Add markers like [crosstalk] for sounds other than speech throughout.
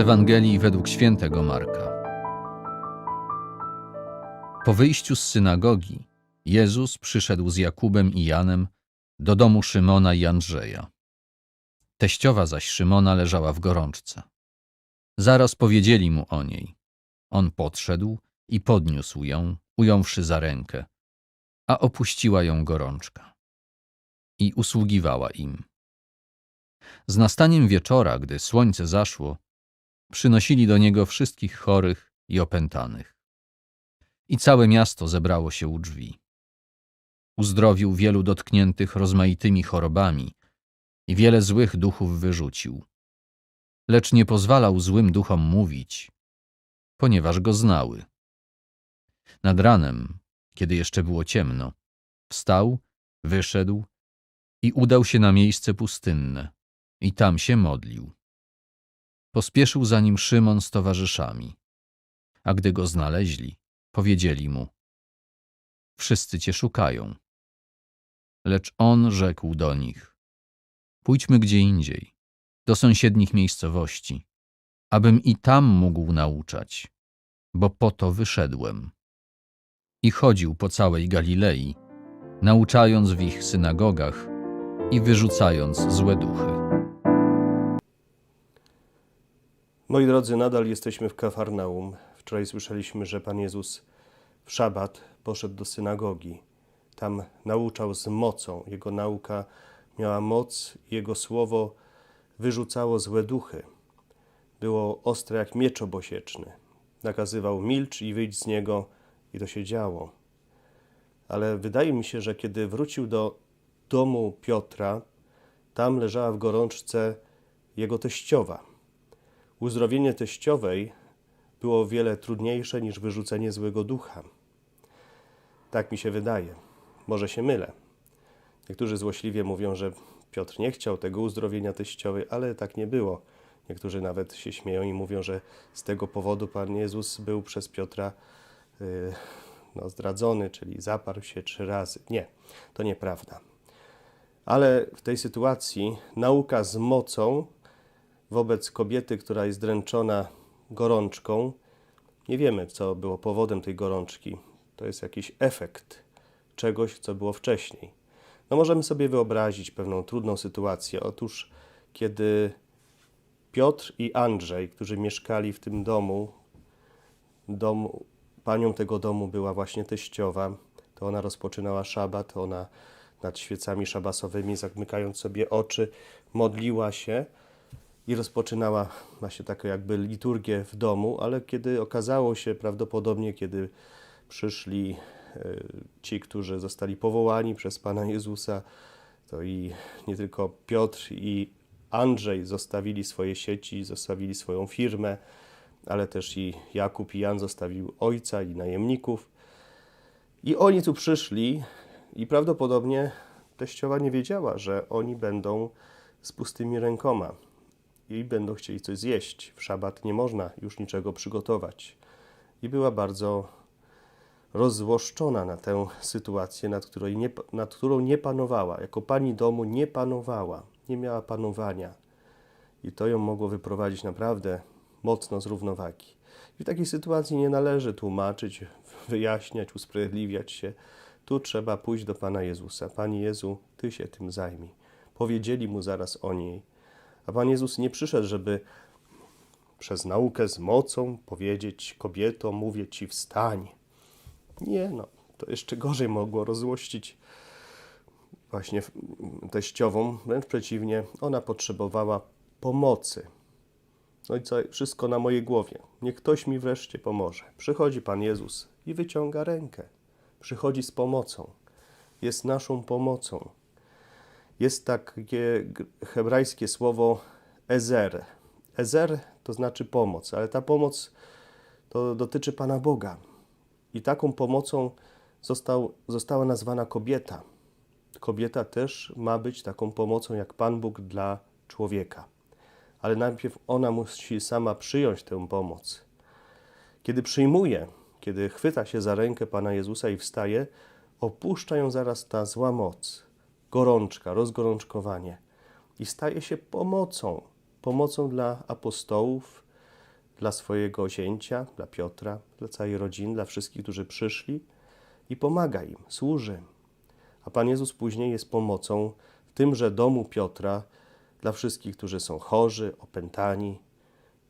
Ewangelii według świętego Marka. Po wyjściu z synagogi, Jezus przyszedł z Jakubem i Janem do domu Szymona i Andrzeja. Teściowa zaś Szymona leżała w gorączce. Zaraz powiedzieli mu o niej. On podszedł i podniósł ją, ująwszy za rękę, a opuściła ją gorączka. I usługiwała im. Z nastaniem wieczora, gdy słońce zaszło, przynosili do niego wszystkich chorych i opętanych. I całe miasto zebrało się u drzwi. Uzdrowił wielu dotkniętych rozmaitymi chorobami i wiele złych duchów wyrzucił. Lecz nie pozwalał złym duchom mówić, ponieważ go znały. Nad ranem, kiedy jeszcze było ciemno, wstał, wyszedł i udał się na miejsce pustynne i tam się modlił. Pospieszył za nim Szymon z towarzyszami. A gdy go znaleźli, powiedzieli mu: Wszyscy cię szukają. Lecz on rzekł do nich: Pójdźmy gdzie indziej, do sąsiednich miejscowości, abym i tam mógł nauczać, bo po to wyszedłem. I chodził po całej Galilei, nauczając w ich synagogach i wyrzucając złe duchy. Moi drodzy, nadal jesteśmy w Kafarnaum. Wczoraj słyszeliśmy, że Pan Jezus w szabat poszedł do synagogi. Tam nauczał z mocą. Jego nauka miała moc, jego słowo wyrzucało złe duchy. Było ostre jak miecz obosieczny. Nakazywał milcz i wyjdź z niego i to się działo. Ale wydaje mi się, że kiedy wrócił do domu Piotra, tam leżała w gorączce jego teściowa. Uzdrowienie teściowej było wiele trudniejsze niż wyrzucenie złego ducha. Tak mi się wydaje. Może się mylę. Niektórzy złośliwie mówią, że Piotr nie chciał tego uzdrowienia teściowej, ale tak nie było. Niektórzy nawet się śmieją i mówią, że z tego powodu Pan Jezus był przez Piotra yy, no, zdradzony, czyli zaparł się trzy razy. Nie, to nieprawda. Ale w tej sytuacji nauka z mocą wobec kobiety, która jest dręczona gorączką, nie wiemy, co było powodem tej gorączki. To jest jakiś efekt czegoś, co było wcześniej. No możemy sobie wyobrazić pewną trudną sytuację. Otóż, kiedy Piotr i Andrzej, którzy mieszkali w tym domu, panią tego domu była właśnie teściowa, to ona rozpoczynała szabat, ona nad świecami szabasowymi, zamykając sobie oczy, modliła się i rozpoczynała właśnie taką jakby liturgię w domu, ale kiedy okazało się prawdopodobnie, kiedy przyszli e, ci, którzy zostali powołani przez Pana Jezusa, to i nie tylko Piotr i Andrzej zostawili swoje sieci, zostawili swoją firmę, ale też i Jakub i Jan zostawił ojca i najemników. I oni tu przyszli i prawdopodobnie teściowa nie wiedziała, że oni będą z pustymi rękoma i będą chcieli coś zjeść. W szabat nie można już niczego przygotować. I była bardzo rozzłoszczona na tę sytuację, nad, której nie, nad którą nie panowała. Jako pani domu nie panowała, nie miała panowania. I to ją mogło wyprowadzić naprawdę mocno z równowagi. I w takiej sytuacji nie należy tłumaczyć, [laughs] wyjaśniać, usprawiedliwiać się. Tu trzeba pójść do Pana Jezusa. Panie Jezu, Ty się tym zajmij. Powiedzieli mu zaraz o niej. A Pan Jezus nie przyszedł, żeby przez naukę z mocą powiedzieć kobieto, mówię ci wstań. Nie, no, to jeszcze gorzej mogło rozłościć właśnie teściową. Wręcz przeciwnie, ona potrzebowała pomocy. No i co, wszystko na mojej głowie. Niech ktoś mi wreszcie pomoże. Przychodzi Pan Jezus i wyciąga rękę. Przychodzi z pomocą. Jest naszą pomocą jest takie hebrajskie słowo ezer. Ezer to znaczy pomoc, ale ta pomoc to dotyczy Pana Boga. I taką pomocą został, została nazwana kobieta. Kobieta też ma być taką pomocą jak Pan Bóg dla człowieka. Ale najpierw ona musi sama przyjąć tę pomoc. Kiedy przyjmuje, kiedy chwyta się za rękę Pana Jezusa i wstaje, opuszcza ją zaraz ta zła moc gorączka, rozgorączkowanie i staje się pomocą, pomocą dla apostołów, dla swojego zięcia, dla Piotra, dla całej rodziny, dla wszystkich, którzy przyszli i pomaga im, służy. A Pan Jezus później jest pomocą w tymże domu Piotra dla wszystkich, którzy są chorzy, opętani.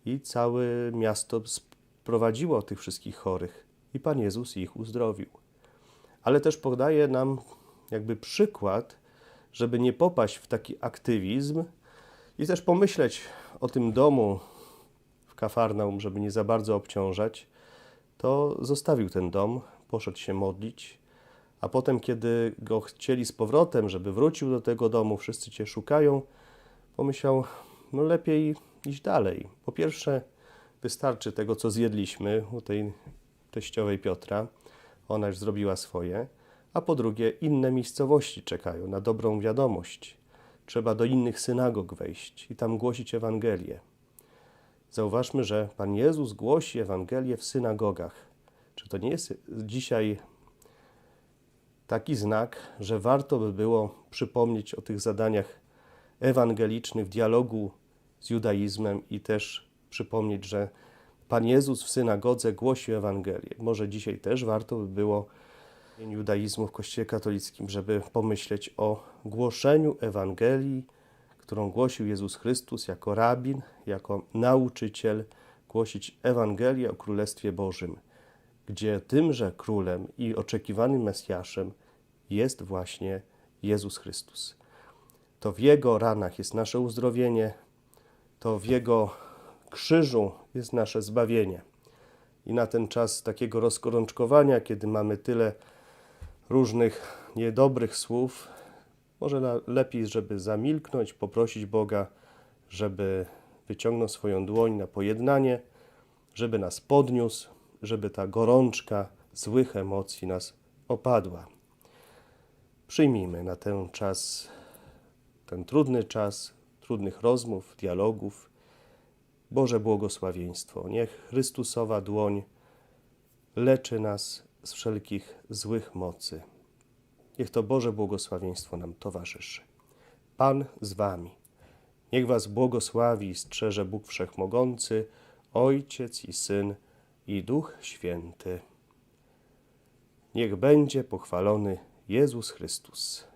I całe miasto sprowadziło tych wszystkich chorych i Pan Jezus ich uzdrowił. Ale też podaje nam jakby przykład, żeby nie popaść w taki aktywizm i też pomyśleć o tym domu w Kafarnaum, żeby nie za bardzo obciążać, to zostawił ten dom, poszedł się modlić, a potem, kiedy go chcieli z powrotem, żeby wrócił do tego domu, wszyscy cię szukają, pomyślał, no lepiej iść dalej. Po pierwsze, wystarczy tego, co zjedliśmy u tej teściowej Piotra, ona już zrobiła swoje, a po drugie, inne miejscowości czekają na dobrą wiadomość. Trzeba do innych synagog wejść i tam głosić Ewangelię. Zauważmy, że Pan Jezus głosi Ewangelię w synagogach. Czy to nie jest dzisiaj taki znak, że warto by było przypomnieć o tych zadaniach ewangelicznych, dialogu z judaizmem i też przypomnieć, że Pan Jezus w synagodze głosił Ewangelię. Może dzisiaj też warto by było judaizmu w Kościele katolickim, żeby pomyśleć o głoszeniu Ewangelii, którą głosił Jezus Chrystus jako rabin, jako nauczyciel, głosić Ewangelię o Królestwie Bożym, gdzie tymże królem i oczekiwanym Mesjaszem jest właśnie Jezus Chrystus. To w Jego ranach jest nasze uzdrowienie, to w Jego krzyżu jest nasze zbawienie. I na ten czas takiego rozkorączkowania, kiedy mamy tyle różnych niedobrych słów, może lepiej, żeby zamilknąć, poprosić Boga, żeby wyciągnął swoją dłoń na pojednanie, żeby nas podniósł, żeby ta gorączka złych emocji nas opadła. Przyjmijmy na ten czas, ten trudny czas, trudnych rozmów, dialogów, Boże błogosławieństwo. Niech Chrystusowa dłoń leczy nas z wszelkich złych mocy. Niech to Boże błogosławieństwo nam towarzyszy. Pan z wami. Niech was błogosławi i strzeże Bóg Wszechmogący, Ojciec i Syn i Duch Święty. Niech będzie pochwalony Jezus Chrystus.